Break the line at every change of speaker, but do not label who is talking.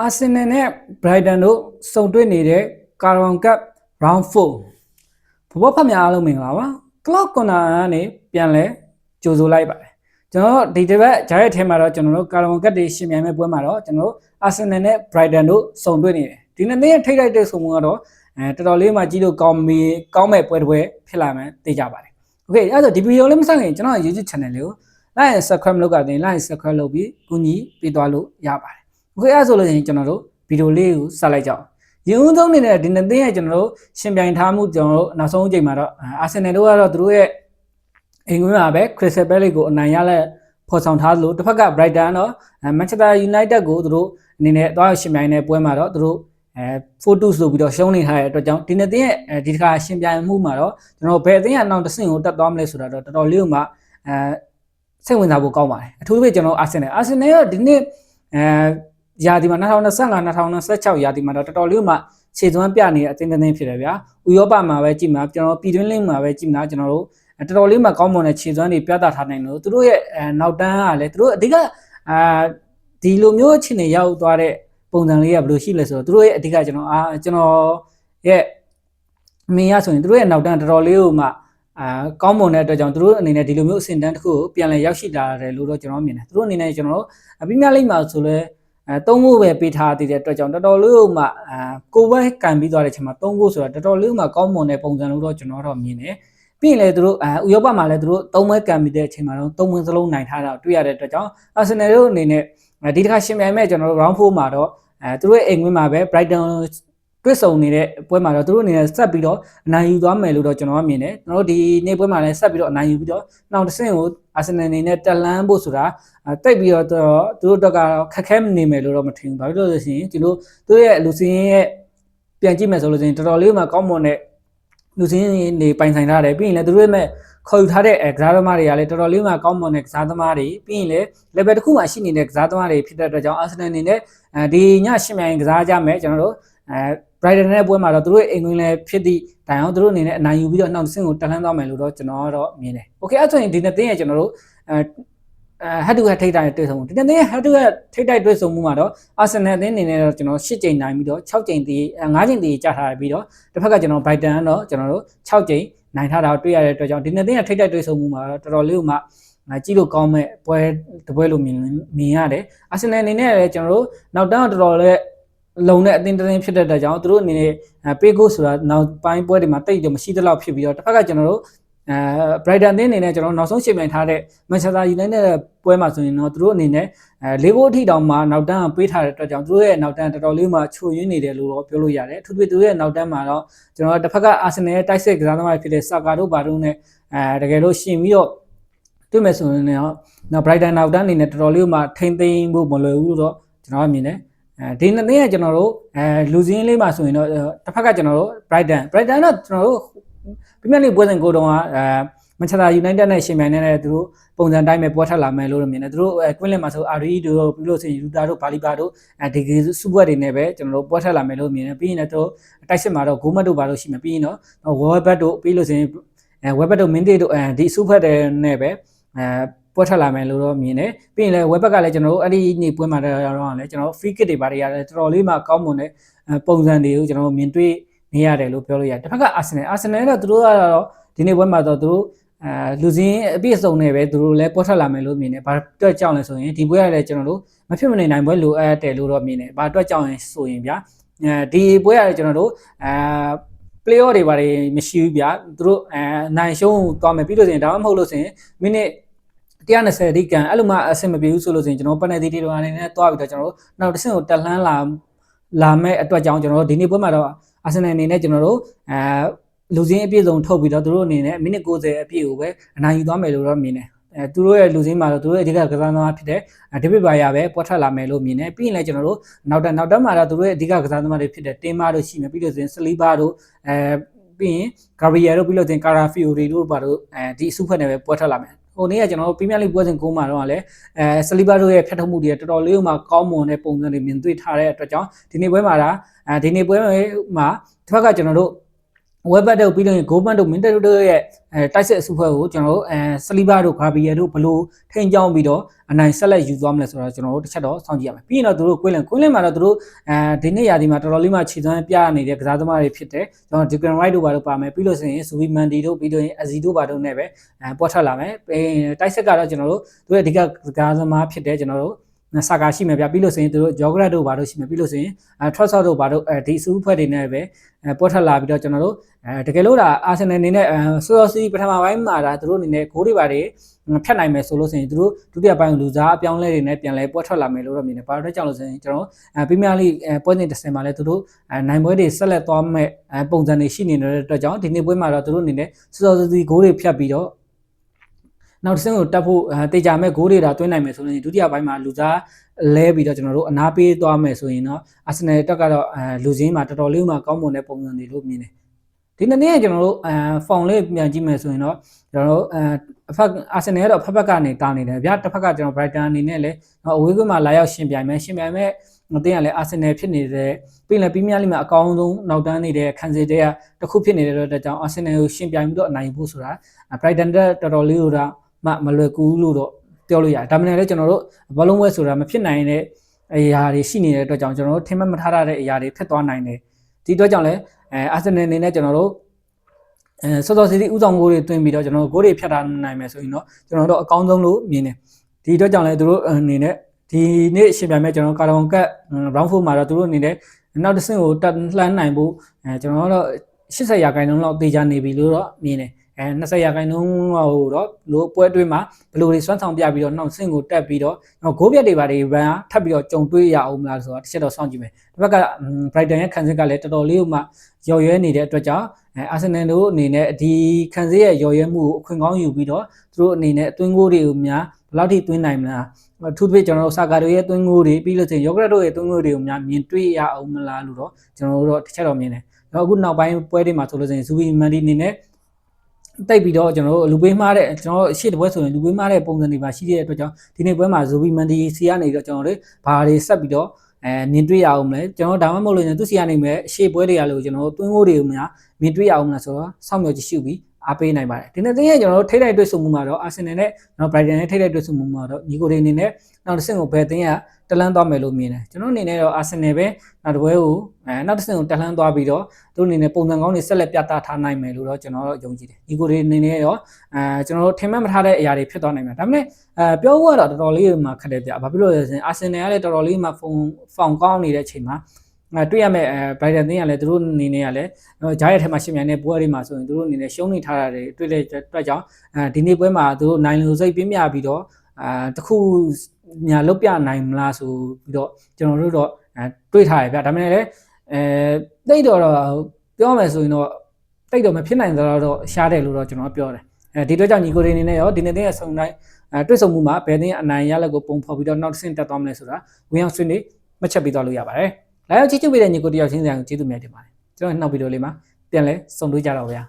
အာဆင်နယ်နဲ့ဘရိုက်တန်တို့စုံတွေ့နေတဲ့ကာရဝန်ကပ် round 4ဘဘောဖတ်များအားလုံးမင်္ဂလာပါကလော့ကွန်နာကနေပြန်လဲကြိုဆိုလိုက်ပါတယ်ကျွန်တော်တို့ဒီတစ်ပတ်ဂျားရဲ့ထဲမှာတော့ကျွန်တော်တို့ကာရဝန်ကပ်တွေရှင်ပြိုင်မဲ့ပွဲမှာတော့ကျွန်တော်တို့အာဆင်နယ်နဲ့ဘရိုက်တန်တို့စုံတွေ့နေတယ်ဒီနေ့နေ့ထိတ်လိုက်တဲ့ဆုံမှုကတော့အဲတော်တော်လေးမှကြီးလို့ကောင်းမီကောင်းမဲ့ပွဲတစ်ပွဲဖြစ်လာမယ်သိကြပါတယ်โอเคအဲ့ဒါဒီဗီဒီယိုလေးမဆက်ခင်ကျွန်တော် YouTube channel လေးကို like and subscribe လုပ်ကြတယ် like and subscribe လုပ်ပြီးကူညီပေးသွားလို့ရပါတယ် โอเคအဲ့ဒါဆိုလို့ရှိရင်ကျွန်တော်တို့ဗီဒီယိုလေးကိုဆက်လိုက်ကြအောင်ရင်ဦးဆုံးနေတဲ့ဒီနှစ်သိန်းရဲ့ကျွန်တော်တို့ရှင်ပြိုင်ထားမှုကျွန်တော်တို့နောက်ဆုံးအချိန်မှာတော့အာဆင်နယ်တို့ကတော့သူတို့ရဲ့အိမ်ကွင်းမှာပဲ Crystal Palace ကိုအနိုင်ရလက်ဖော်ဆောင်ထားသလိုတစ်ဖက်က Brighton တော့ Manchester United ကိုသူတို့အနေနဲ့သွားရှင်ပြိုင်တဲ့ပွဲမှာတော့သူတို့အဲ4-2ဆိုပြီးတော့ရှုံးနေထားတဲ့အတွက်ကြောင့်ဒီနှစ်သိန်းရဲ့ဒီတစ်ခါရှင်ပြိုင်မှုမှာတော့ကျွန်တော်ဘယ်အသင်းကနောက်တစ်ဆင့်ကိုတက်သွားမလဲဆိုတာတော့တော်တော်လေးကိုမှအဲစိတ်ဝင်စားဖို့ကောင်းပါတယ်အထူးသဖြင့်ကျွန်တော်အာဆင်နယ်အာဆင်နယ်ကဒီနေ့အဲ ရာသီမှာ2025 2026ရာသီမှာတော့တော်တော်လေးမှခြေသွမ်းပြနေတဲ့အသင်းတစ်သင်းဖြစ်တယ်ဗျာဥရောပမှာပဲကြည့်မှာကျွန်တော်ပြည်တွင်းလင်းမှာပဲကြည့်မှာကျွန်တော်တို့တော်တော်လေးမှကောင်းမွန်တဲ့ခြေသွမ်းတွေပြသထားနိုင်လို့သူတို့ရဲ့အဲနောက်တန်းကလည်းသူတို့အဓိကအာဒီလိုမျိုးအခြေအနေရောက်သွားတဲ့ပုံစံလေးကဘယ်လိုရှိလဲဆိုတော့သူတို့ရဲ့အဓိကကျွန်တော်အာကျွန်တော်ရဲ့အမေရဆိုရင်သူတို့ရဲ့နောက်တန်းတော်တော်လေးကိုမှအာကောင်းမွန်တဲ့အတွက်ကြောင့်သူတို့အနေနဲ့ဒီလိုမျိုးအဆင့်တန်းတစ်ခုကိုပြန်လည်ရောက်ရှိလာတယ်လို့တော့ကျွန်တော်မြင်တယ်သူတို့အနေနဲ့ကျွန်တော်တို့အပြင်းများလိမ့်မှာဆိုလဲ အဲသုံးဖို့ပဲပေးထားသေးတဲ့အတွက်ကြောင့်တော်တော်လေးကိုမှအာကိုယ်ပဲကန်ပြီးသွားတဲ့အချိန်မှာသုံးဖို့ဆိုတာတော်တော်လေးမှကောင်းမွန်တဲ့ပုံစံလို့တော့ကျွန်တော်တော့မြင်တယ်ပြီးရင်လည်းသူတို့အဲဥရောပမှာလည်းသူတို့သုံးပွဲကန်ပြီးတဲ့အချိန်မှာတော့သုံးပွဲစလုံးနိုင်ထားတာတွေ့ရတဲ့အတွက်ကြောင့်အာဆင်နယ်တို့အနေနဲ့ဒီတစ်ခါရှင်ပြိုင်မဲ့ကျွန်တော်တို့ round 4မှာတော့အဲသူတို့ရဲ့အိမ်ဝင်းမှာပဲ Brighton တွေ့ဆုံနေတဲ့ပွဲမှာတော့သူတို့အနေနဲ့ဆက်ပြီးတော့အနိုင်ယူသွားမယ်လို့တော့ကျွန်တော်ကမြင်တယ်ကျွန်တော်တို့ဒီနေ့ပွဲမှာလည်းဆက်ပြီးတော့အနိုင်ယူပြီးတော့နောက်တစ်ဆင့်ကိုအာဆင်နယ်အနေနဲ့တက်လန်းဖို့ဆိုတာတိတ်ပြီးတော့သူတို့တော့ကတော့ခက်ခဲနေမယ်လို့တော့မထင်ဘူးဘာဖြစ်လို့လဲဆိုရင်ဒီလိုသူတို့ရဲ့လူစင်းရဲ့ပြန်ကြည့်မယ်ဆိုလို့ရှိရင်တော်တော်လေးမှကောင်းမွန်တဲ့လူစင်းနေပိုင်ဆိုင်ထားတယ်ပြီးရင်လည်းသူတို့ရဲ့ခေါ်ယူထားတဲ့ကစားသမားတွေကလည်းတော်တော်လေးမှကောင်းမွန်တဲ့ကစားသမားတွေပြီးရင်လည်း level တစ်ခုမှရှိနေတဲ့ကစားသမားတွေဖြစ်တဲ့အတွက်ကြောင့်အာဆင်နယ်အနေနဲ့ဒီညရှင်းမြိုင်ကစားကြမယ်ကျွန်တော်တို့အဲ Brighton နဲ့ပွဲမှာတော့သူတို့အိမ်ဝင်လည်းဖြစ်သည့်တိုင်အောင်သူတို့အနေနဲ့အနိုင်ယူပြီးတော့နောက်ဆင့်ကိုတက်လှမ်းသွားမယ်လို့တော့ကျွန်တော်ကတော့မြင်တယ်။ Okay အဲ့ဆိုရင်ဒီနှစ်သင်းရဲ့ကျွန်တော်တို့အဲအဲ head to head ထိတိုက်တွေ့ဆုံမှုဒီနှစ်သင်းရဲ့ head to head ထိတိုက်တွေ့ဆုံမှုမှာတော့ Arsenal အသင်းအနေနဲ့တော့ကျွန်တော်၈ကြိမ်နိုင်ပြီးတော့6ကြိမ်တည်5ကြိမ်တည်ကြာထားပြီးတော့တစ်ဖက်ကကျွန်တော် Brighton ကတော့ကျွန်တော်တို့6ကြိမ်နိုင်ထားတာတွေ့ရတဲ့အတွက်ကြောင့်ဒီနှစ်သင်းရဲ့ထိတိုက်တွေ့ဆုံမှုမှာတော့တော်တော်လေးကိုမှကြည့်လို့ကောင်းမဲ့ပွဲတပွဲလို့မြင်မြင်ရတယ်။ Arsenal အနေနဲ့လည်းကျွန်တော်တို့နောက်တန်းတော်တော်လေး လုံတဲ့အသင်းတစ်သင်းဖြစ်တဲ့အတွက်ကြောင့်သူတို့အနေနဲ့ပေးကိုဆိုတာနောက်ပိုင်းပွဲတွေမှာတိတ်တော့မရှိသလောက်ဖြစ်ပြီးတော့တစ်ဖက်ကကျွန်တော်တို့အဲ Brighton အသင်းအနေနဲ့ကျွန်တော်နောက်ဆုံးချိန်ပြန်ထားတဲ့ Manchester United ပွဲမှာဆိုရင်တော့သူတို့အနေနဲ့အဲလေးကိုအထိတောင်မှနောက်တန်းပေးထားတဲ့အတွက်ကြောင့်သူတို့ရဲ့နောက်တန်းတော်တော်လေးမှချိုရင်းနေတယ်လို့တော့ပြောလို့ရတယ်အထူးသဖြင့်သူတို့ရဲ့နောက်တန်းမှာတော့ကျွန်တော်တစ်ဖက်က Arsenal ရဲ့တိုက်စစ်ကစားသမားဖြစ်တဲ့ Saka တို့ဘာတို့နဲ့အဲတကယ်လို့ရှင်ပြီးတော့တွေ့မယ်ဆိုရင်တော့နောက် Brighton နောက်တန်းအနေနဲ့တော်တော်လေးမှထိမ့်သိမ်းဖို့မလွယ်ဘူးလို့တော့ကျွန်တော်မြင်တယ်အဲ ဒီနှစ်သိန်းကကျွန်တော်တို့အဲလူစင်းလေးမှာဆိုရင်တော့တစ်ဖက်ကကျွန်တော်တို့ Brighton Brighton တော့ကျွန်တော်တို့ပြမြလေးပွဲစဉ်ကိုတုံးကအဲ Manchester United နဲ့ရှင်ပြိုင်နေတဲ့သူတို့ပုံစံတိုင်းပဲပွဲထက်လာမယ်လို့မြင်တယ်သူတို့အဲ Queen မှာဆို RE တို့ပြီးလို့ဆိုရင် Ruta တို့ Baliba တို့အဲဒီဂေစုပွဲတွေနဲ့ပဲကျွန်တော်တို့ပွဲထက်လာမယ်လို့မြင်တယ်ပြီးရင်လည်းသူတို့တိုက်စစ်မှာတော့ Goal Match တို့ဘာလို့ရှိမှာပြီးရင်တော့ Welbeck တို့ပြီးလို့ဆိုရင်အဲ Welbeck တို့ Minte တို့အဲဒီစုဖက်တွေနဲ့ပဲအဲ ပွဲထွက်လာမယ်လို့တော့မြင်တယ်ပြီးရင်လည်း web ဘက်ကလည်းကျွန်တော်တို့အဲ့ဒီနေ့ပွဲမှာတော့လည်းကျွန်တော်တို့ free kit တွေပါတယ်ရတယ်တော်တော်လေးမှကောင်းမွန်တဲ့ပုံစံတွေကိုကျွန်တော်တို့မြင်တွေ့နေရတယ်လို့ပြောလို့ရတယ်တစ်ဖက်က Arsenal Arsenal တော့သူတို့ကတော့ဒီနေ့ပွဲမှာတော့သူတို့အဲလူစင်းအပြည့်အစုံနဲ့ပဲသူတို့လည်းပွဲထွက်လာမယ်လို့မြင်တယ်။ဘာအတွက်ကြောင့်လဲဆိုရင်ဒီပွဲကလည်းကျွန်တော်တို့မဖြစ်မနေနိုင်ပွဲလိုအပ်တယ်လို့တော့မြင်တယ်။ဘာအတွက်ကြောင့်ရင်ဆိုရင်ဗျာအဲဒီပွဲကလည်းကျွန်တော်တို့အဲ player တွေဘာတွေမရှိဘူးဗျာသူတို့အဲနိုင်ရှုံးသွားမယ်ပြီးလို့ဆိုရင်ဒါမှမဟုတ်လို့ဆိုရင်မိနစ် 120ဒီကန်အဲ့လိုမှအဆင်မပြေဘူးဆိုလို့ဆိုရင်ကျွန်တော်ပနယ်တီတွေတော့အနေနဲ့တွားပြီးတော့ကျွန်တော်တို့နောက်တစ်ဆင့်ကိုတက်လှမ်းလာလာမဲ့အတွက်ကြောင့်ကျွန်တော်တို့ဒီနေ့ပွဲမှာတော့အာဆင်နယ်အနေနဲ့ကျွန်တော်တို့အဲလူစင်းအပြည့်စုံထုတ်ပြီးတော့သူတို့အနေနဲ့မိနစ်90အပြည့်ကိုပဲအနိုင်ယူသွားမယ်လို့တော့မြင်တယ်အဲသူတို့ရဲ့လူစင်းမှာတော့သူတို့ရဲ့အဓိကကစားသမားဖြစ်တဲ့ဒေးဗစ်ဘာယာပဲပွက်ထွက်လာမယ်လို့မြင်တယ်ပြီးရင်လည်းကျွန်တော်တို့နောက်တက်နောက်တက်မှာတော့သူတို့ရဲ့အဓိကကစားသမားတွေဖြစ်တဲ့တင်မာတို့ရှိမယ်ပြီးလို့ဆိုရင်စလီဘာတို့အဲပြီးရင်ဂါဘရီယယ်တို့ပြီးလို့ဆိုရင်ကာရာဖီယိုရီတို့ဘာတို့အဲဒီအစုဖွဲ့နဲ့ပဲပွက်ထွက်လာမယ် ဟိုနေ့ကကျွန်တော်တို့ပရီးမီးယားလိပွဲစဉ်ကိုမှတော့လည်းအဲဆလီဘာတို့ရဲ့ဖျက်ထုတ်မှုတွေတော်တော်လေးမှကောင်းမွန်တဲ့ပုံစံတွေမြင်တွေ့ထားတဲ့အတွက်ကြောင့်ဒီနေ့ပွဲမှာဒါအဲဒီနေ့ပွဲမှာတစ်ဖက်ကကျွန်တော်တို့ ဝက်ဘတ်တို့ပြီးတော့ဂိုးဘတ်တို့မင်တက်တို့ရဲ့အဲတိုက်စစ်အစုဖွဲ့ကိုကျွန်တော်တို့အဲစလီဘာတို့ဂါဘီယယ်တို့ဘလို့ထိန်ကြောင်းပြီးတော့အနိုင်ဆက်လက်ယူသွားမလဲဆိုတော့ကျွန်တော်တို့တစ်ချက်တော့စောင့်ကြည့်ရမယ်ပြီးရင်တော့သူတို့ကွင်းလန်ကွင်းလန်မှာတော့သူတို့အဲဒီနေ့ရာဒီမှာတော်တော်လေးမှခြေသွမ်းပြနေတဲ့ကစားသမားတွေဖြစ်တယ်ကျွန်တော်ဒီဂရန်ရိုက်တို့ဘာတို့ပါမယ်ပြီးလို့ဆိုရင်ဇူဘီမန်ဒီတို့ပြီးတော့ရင်အဇီတို့ဘာတို့နဲ့ပဲအဲပွက်ထွက်လာမယ်တိုက်စစ်ကတော့ကျွန်တော်တို့သူရဲ့အဓိကကစားသမားဖြစ်တယ်ကျွန်တော်တို့ စာကာရှိမယ်ဗျပြီးလို့ဆိုရင်သူတို့ဂျောဂရက်တို့ဘာတို့ရှိမယ်ပြီးလို့ဆိုရင်အဲ trust တို့ဘာတို့အဲဒီစူးဖွဲ့တွေနဲ့ပဲအဲပွက်ထွက်လာပြီးတော့ကျွန်တော်တို့အဲတကယ်လို့ဒါအာဆင်နယ်အနေနဲ့ဆော့စီပထမပိုင်းမှာဒါသူတို့အနေနဲ့ဂိုးတွေပါတွေဖြတ်နိုင်မယ်ဆိုလို့ဆိုရင်သူတို့ဒုတိယပိုင်းလူစားအပြောင်းလဲတွေနဲ့ပြန်လဲပွက်ထွက်လာမယ်လို့တော့မြင်တယ်ဘာလို့လဲကြောင့်လို့ဆိုရင်ကျွန်တော်အဲပရီးမီးယားလိပွဲစဉ်တစ်ဆင်မှာလဲသူတို့အဲနိုင်ပွဲတွေဆက်လက်သွားမဲ့အဲပုံစံတွေရှိနေတဲ့အတွက်ကြောင့်ဒီနေ့ပွဲမှာတော့သူတို့အနေနဲ့ဆော့စီဂိုးတွေဖြတ်ပြီးတော့ နောက်တစ်ဆင့်ကိုတက်ဖို့တေချာမဲ့ဂိုးတွေဒါသွင်းနိုင်မယ်ဆိုရင်ဒုတိယပိုင်းမှာလူစားလဲပြီးတော့ကျွန်တော်တို့အနာပေးသွားမယ်ဆိုရင်တော့အာဆင်နယ်တက်ကတော့အဲလူစင်းမှာတော်တော်လေးမှကောင်းမွန်တဲ့ပုံစံတွေလို့မြင်တယ်ဒီနေ့နေ့ကျွန်တော်တို့အဲဖောင်လေးပြန်ကြည့်မယ်ဆိုရင်တော့ကျွန်တော်တို့အဲအဖက်အာဆင်နယ်ကတော့ဖက်ဖက်ကနေတာနေတယ်ဗျာတစ်ဖက်ကကျွန်တော် Brighton အနေနဲ့လည်းအဝေးကွင်းမှာလာရောက်ရှင်ပြိုင်မယ်ရှင်ပြိုင်မဲ့မသိရလဲအာဆင်နယ်ဖြစ်နေတဲ့ပြီးလည်းပရီးမီးယားလိမှာအကောင်းဆုံးနောက်တန်းနေတဲ့ခံစစ်တွေကတစ်ခုဖြစ်နေတဲ့အတွက်ကြောင့်အာဆင်နယ်ကိုရှင်ပြိုင်ပြီးတော့အနိုင်ဖို့ဆိုတာ Brighton တက်တော်တော်လေးတော့ မမလွယ်ကူလို့တော့ပြောလို့ရတယ်ဒါမှမဟုတ်လည်းကျွန်တော်တို့ဘလုံးဝဲဆိုတာမဖြစ်နိုင်တဲ့အရာတွေရှိနေတဲ့အတွက်ကြောင့်ကျွန်တော်တို့ထင်မှတ်မထားရတဲ့အရာတွေဖြစ်သွားနိုင်တယ်ဒီအတွက်ကြောင့်လည်းအဲအာဆင်နယ်အနေနဲ့ကျွန်တော်တို့အဲစောစောစီစီဥဆောင်ကိုတွေတွင်ပြီးတော့ကျွန်တော်တို့ကိုတွေဖြတ်ထားနိုင်မယ်ဆိုရင်တော့ကျွန်တော်တို့အကောင်းဆုံးလို့မြင်တယ်ဒီအတွက်ကြောင့်လည်းသူတို့အနေနဲ့ဒီနေ့ရှင်ပြိုင်မဲ့ကျွန်တော်ကာရွန်ကတ် round 4မှာတော့သူတို့အနေနဲ့နောက်တစ်ဆင့်ကိုတက်လှမ်းနိုင်ဖို့အဲကျွန်တော်တို့80ရာခိုင်နှုန်းလောက်တေချာနေပြီလို့တော့မြင်တယ် အဲ20ရာခိုင်နှုန်းဟိုတော့လို့ပွဲအတွင်းမှာဘယ်လိုတွေစွမ်းဆောင်ပြပြီးတော့နောက်ဆင့်ကိုတက်ပြီးတော့ဂိုးပြက်တွေပါတွေဗန်ထပ်ပြီးတော့ကြုံတွေ့ရအောင်မလားဆိုတော့တစ်ချက်တော့စောင့်ကြည့်မယ်ဒီဘက်က Brighton ရဲ့ခံစစ်ကလည်းတော်တော်လေးမှရော်ရဲနေတဲ့အတွက်ကြောင့်အဲအာဆင်နယ်တို့အနေနဲ့ဒီခံစစ်ရဲ့ရော်ရဲမှုကိုအခွင့်ကောင်းယူပြီးတော့သူတို့အနေနဲ့အတွင်းကိုတွေကိုများဘယ်လောက်ထိသွင်းနိုင်မလားအထူးသဖြင့်ကျွန်တော်တို့စာကာတို့ရဲ့သွင်းကိုတွေပြီးလို့ဆိုရင်ယောဂရက်တို့ရဲ့သွင်းကိုတွေကိုများမြင်တွေ့ရအောင်မလားလို့တော့ကျွန်တော်တို့တော့တစ်ချက်တော့မြင်တယ်တော့အခုနောက်ပိုင်းပွဲတွေမှာဆိုလို့ဆိုရင်ဇူဘီမန်ဒီအနေနဲ့ တိတ်ပြီးတော့ကျွန်တော်တို့လူပေးမှားတဲ့ကျွန်တော်တို့ရှေ့တစ်ပွဲဆိုရင်လူပေးမှားတဲ့ပုံစံတွေပါရှိတဲ့အတွက်ကြောင့်ဒီနေ့ပွဲမှာဇူဘီမန်ဒီစီကနေတော့ကျွန်တော်တို့ဘာတွေဆက်ပြီးတော့အဲမြင်တွေ့ရအောင်မလဲကျွန်တော်ဒါမှမဟုတ်လို့သူစီကနေမဲ့ရှေ့ပွဲတွေရလို့ကျွန်တော်တို့သွင်းကိုတွေကိုများမြင်တွေ့ရအောင်မလားဆိုတော့စောင့်မျှော်ကြည့်ရှုပြီး အားပေးနိုင်ပါတယ်ဒီနေ့တင်းရဲ့ကျွန်တော်တို့ထိတိုက်တွေ့ဆုံမှုမှာတော့အာဆင်နယ်နဲ့ကျွန်တော်ဘရိုက်တန်နဲ့ထိတိုက်တွေ့ဆုံမှုမှာတော့ညီကိုတွေအနေနဲ့နောက်တစ်ဆင့်ကိုဘယ်တင်းကတလန်းသွားမယ်လို့မြင်တယ်ကျွန်တော်အနေနဲ့တော့အာဆင်နယ်ပဲနောက်တစ်ပွဲကိုအဲနောက်တစ်ဆင့်ကိုတလန်းသွားပြီးတော့သူအနေနဲ့ပုံစံကောင်းတွေဆက်လက်ပြသထားနိုင်မယ်လို့တော့ကျွန်တော်တော့ယုံကြည်တယ်ညီကိုတွေအနေနဲ့ရောအဲကျွန်တော်တို့ထင်မှတ်မထားတဲ့အရာတွေဖြစ်သွားနိုင်မှာဒါပေမဲ့အဲပြောဖို့ကတော့တော်တော်လေးမှခက်တယ်ပြဘာဖြစ်လို့လဲဆိုရင်အာဆင်နယ်ကလည်းတော်တော်လေးမှဖုန်ဖောင်ကောင်းနေတဲ့အချိန်မှာအဲ တွေ့ရမဲ့အဲဘိုင်ဒန်တင်းကလည်းသူတို့အနေနဲ့ကလည်းဂျားရဲ့ထဲမှာရှင်မြန်တဲ့ပွဲတွေမှာဆိုရင်သူတို့အနေနဲ့ရှုံးနေထားတာတွေတွေ့တဲ့အတွက်ကြောင့်အဲဒီနေ့ပွဲမှာသူတို့နိုင်လူစိတ်ပြင်းပြပြီးတော့အာတခုညာလုတ်ပြနိုင်မလားဆိုပြီးတော့ကျွန်တော်တို့တော့အဲတွေးထားရဗျဒါပေမဲ့လည်းအဲတိတ်တော့တော့ပြောမယ်ဆိုရင်တော့တိတ်တော့မဖြစ်နိုင်တော့တော့ရှားတယ်လို့တော့ကျွန်တော်ပြောတယ်အဲဒီတော့ကြောင့်ညီကိုတွေအနေနဲ့ရောဒီနေ့တင်းရဲ့ဆုံတိုင်းအဲတွေ့ဆုံမှုမှာဘယ်တင်းအနိုင်ရလက်ကိုပုံဖော်ပြီးတော့နောက်တစ်ဆင့်တက်သွားမလဲဆိုတာဝင်အောင်ဆွေးနွေးမှတ်ချက်ပေးသွားလို့ရပါတယ် လာရောက်ချစ်ချူပေးတဲ့ညီကိုတယောက်ချင်းစီအောင်ကျေးဇူးများတင်ပါတယ်ကျွန်တော်နောက်ဗီဒီယိုလေးမှာပြန်လဲဆုံတွေ့ကြတော့ဗျာ